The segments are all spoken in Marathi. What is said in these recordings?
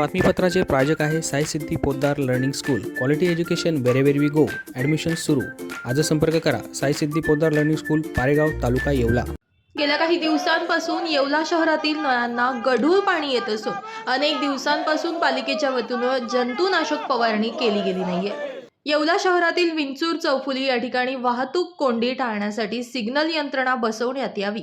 बातमीपत्राचे प्रायोजक आहे Sai Siddhi Poddar learning school. Quality education wherever we go admission सुरू. आज संपर्क करा. Sai Siddhi Poddar learning school Paregaon taluka Yeola. गेल्या काही दिवसांपासून येवला शहरातील नळांना गढूळ पाणी येत असून अनेक दिवसांपासून पालिकेच्या वतीनं जंतुनाशक फवारणी केली गेली नाहीये. येवला शहरातील विंचूर चौफुली या ठिकाणी वाहतूक कोंडी टाळण्यासाठी सिग्नल यंत्रणा बसवण्यात यावी.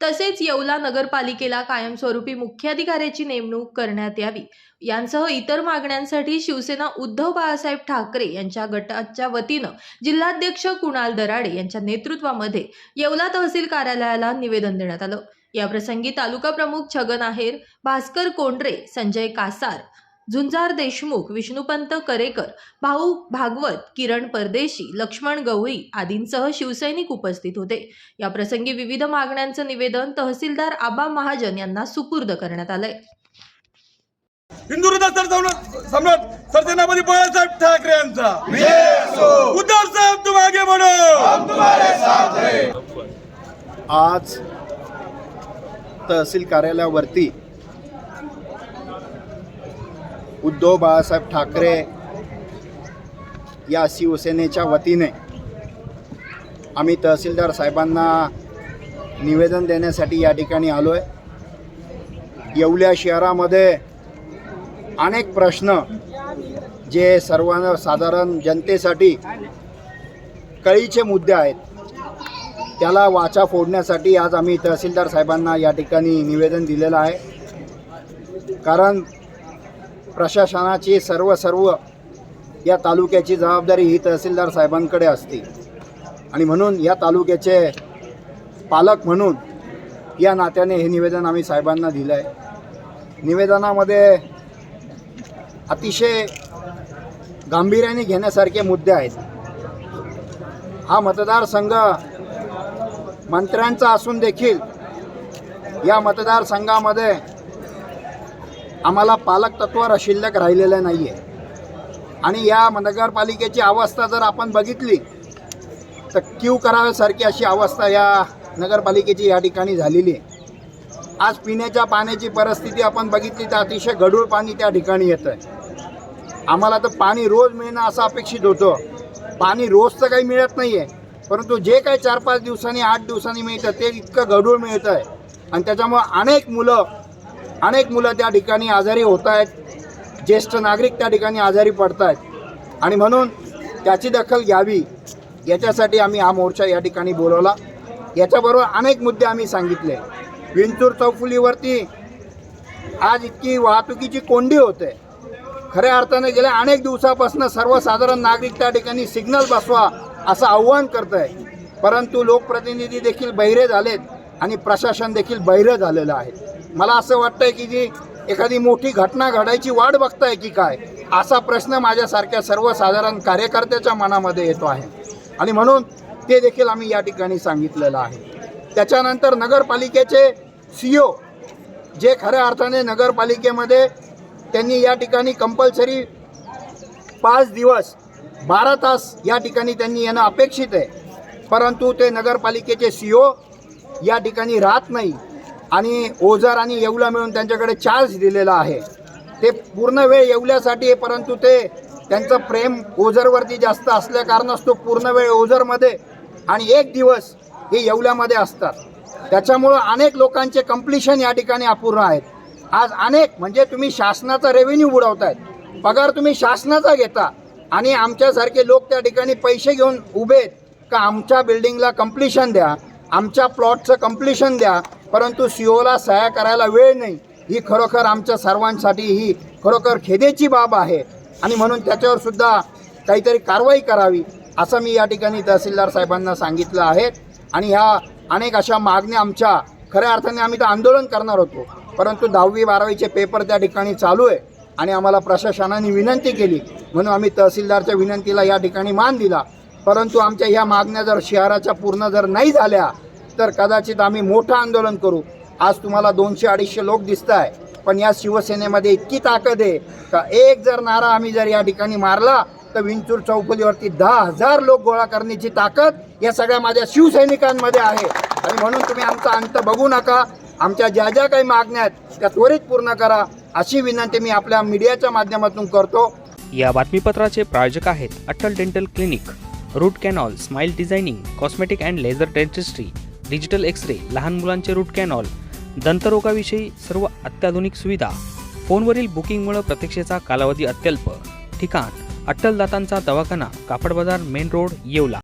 तसेच येवला नगरपालिकेला कायमस्वरूपी मुख्याधिकाऱ्याची नेमणूक करण्यात यावी. यांसह इतर मागण्यांसाठी शिवसेना उद्धव बाळासाहेब ठाकरे यांच्या गटाच्या वतीनं जिल्हाध्यक्ष कुणाल दराडे यांच्या नेतृत्वामध्ये येवला तहसील कार्यालयाला निवेदन देण्यात आलं. याप्रसंगी तालुका प्रमुख छगन आहेर भास्कर कोंडरे संजय कासार झुंजार देशमुख विष्णुपंत करेकर भाऊ भागवत किरण परदेशी लक्ष्मण गवळी आदींसह शिवसैनिक उपस्थित होते. या प्रसंगी विविध मागण्यांचं निवेदन तहसीलदार आबा महाजन यांना सुपूर्द करण्यात आलंय. हिंदू सर सम्राट सम्राट सरसेनापती बाळासाहेब ठाकरे यांचा. उद्धव साहेब तुम आगे बढ़ो आज तहसील कार्यालयावरती उद्धव बाळासाहेब ठाकरे या शिवसेनेच्या वतीने आम्ही तहसीलदार साहेबांना निवेदन देण्यासाठी या ठिकाणी आलो आहे येवल्या शहरामध्ये अनेक प्रश्न जे सर्वांना साधारण जनतेसाठी कळीचे मुद्दे आहेत त्याला वाचा फोडण्यासाठी आज आम्ही तहसीलदार साहेबांना या ठिकाणी निवेदन दिलेलं आहे. कारण प्रशासनाची सर्व सर्व या तालुक्याची जबाबदारी ही तहसीलदार साहेबांकडे असते. आणि म्हणून या तालुक्याचे पालक म्हणून या नात्याने हे निवेदन आम्ही साहेबांना दिलं आहे निवेदनामध्ये अतिशय गांभीर्याने घेण्यासारखे मुद्दे आहेत. हा मतदारसंघ मंत्र्यांचा असून देखील या मतदारसंघामध्ये आम्हाला पालक तत्व शिल्लक राहिलेलं नाही आहे आणि या नगरपालिकेची अवस्था जर आपण बघितली तर क्यू कराव्यासारखी अशी अवस्था या नगरपालिकेची या ठिकाणी झालेली आहे. आज पिण्याच्या पाण्याची परिस्थिती आपण बघितली तर अतिशय गढूळ पाणी त्या ठिकाणी येतं आहे आम्हाला तर पाणी रोज मिळणं असं अपेक्षित होतं. पाणी रोज तर काही मिळत नाही आहे परंतु जे काही चार पाच दिवसांनी आठ दिवसांनी मिळतं ते इतकं गढूळ मिळतं आहे आणि त्याच्यामुळं अनेक मुलं अनेक मुलं त्या ठिकाणी आजारी होत आहेत. ज्येष्ठ नागरिक त्या ठिकाणी आजारी पडत आहेत आणि म्हणून त्याची दखल घ्यावी. याच्यासाठी आम्ही हा मोर्चा या ठिकाणी बोलवला. याच्याबरोबर अनेक मुद्दे आम्ही सांगितले. विंचूर चौफुलीवरती आज इतकी वाहतुकीची कोंडी होते. खऱ्या अर्थाने गेल्या अनेक दिवसापासून सर्वसाधारण नागरिक त्या ठिकाणी सिग्नल बसवा असं आव्हान करत आहे परंतु लोकप्रतिनिधी देखील बहिरे झालेत आणि प्रशासन देखील बहिरं झालेलं आहे. मला असं वाटतंय की जी एखादी मोठी घटना घडायची वाट बघताय की काय असा प्रश्न माझ्यासारख्या सर्वसाधारण कार्यकर्त्याच्या मनामध्ये येतो आहे. आणि म्हणून ते देखील आम्ही या ठिकाणी सांगितलेलं आहे. त्याच्यानंतर नगरपालिकेचे सी ओ जे खऱ्या अर्थाने नगरपालिकेमध्ये त्यांनी या ठिकाणी कंपल्सरी पाच दिवस बारा तास या ठिकाणी त्यांनी येणं अपेक्षित आहे. परंतु ते नगरपालिकेचे सी ओ या ठिकाणी राहत नाही. आणि ओझर आणि येवला मिळून त्यांच्याकडे चार्ज दिलेला आहे. ते पूर्ण वेळ येवल्यासाठी परंतु ते त्यांचं प्रेम ओझरवरती जास्त असल्या तो पूर्ण वेळ ओझरमध्ये आणि एक दिवस हे येवल्यामध्ये असतात. त्याच्यामुळं अनेक लोकांचे कम्प्लिशन या ठिकाणी अपूर्ण आहेत. आज अनेक म्हणजे तुम्ही शासनाचा रेव्हेन्यू बुडवतायत पगार तुम्ही शासनाचा घेता आणि आमच्यासारखे लोक त्या ठिकाणी पैसे घेऊन उभे आहेत का आमच्या बिल्डिंगला कम्प्लिशन द्या आमच्या प्लॉटचं कम्प्लिशन द्या परंतु सीओला सह्या करायला वेळ नाही. ही खरोखर आमच्या सर्वांसाठी ही खरोखर खेदेची बाब आहे. आणि म्हणून त्याच्यावर सुद्धा काहीतरी कारवाई करावी असं मी या ठिकाणी तहसीलदार साहेबांना सांगितलं आहे. आणि ह्या अनेक अशा मागण्या आमच्या खऱ्या अर्थाने आम्ही तर आंदोलन करणार होतो. परंतु दहावी बारावीचे पेपर त्या ठिकाणी चालू आहे. आणि आम्हाला प्रशासनाने विनंती केली. म्हणून आम्ही तहसीलदारच्या विनंतीला या ठिकाणी मान दिला. परंतु आमच्या ह्या मागण्या जर शहराच्या पूर्ण जर नाही झाल्या तर कदाचित आम्ही मोठं आंदोलन करू. आज तुम्हाला दोनशे अडीचशे लोक दिसत आहे पण या शिवसेनेमध्ये इतकी ताकद आहे का? एक जर नारा आम्ही जर या ठिकाणी मारला तर विंचूर चौफुलीवरती दहा हजार लोक गोळा करण्याची ताकद या सगळ्या माझ्या शिवसैनिकांमध्ये आहे. आणि म्हणून तुम्ही आमचा अंत बघू नका. आमच्या ज्या ज्या काही मागण्या आहेत त्या त्वरित पूर्ण करा. अशी विनंती मी आपल्या मीडियाच्या माध्यमातून करतो. या बातमीपत्राचे प्रायोजक आहेत Atal dental clinic root canal smile designing cosmetic and laser dentistry digital X ray लहान मुलांचे रूट कॅनॉल दंतरोगाविषयी सर्व अत्याधुनिक सुविधा. फोनवरील बुकिंगमुळे प्रतीक्षेचा कालावधी अत्यल्प. ठिकाण अट्टल दातांचा दवाखाना कापड बाजार मेन रोड येवला.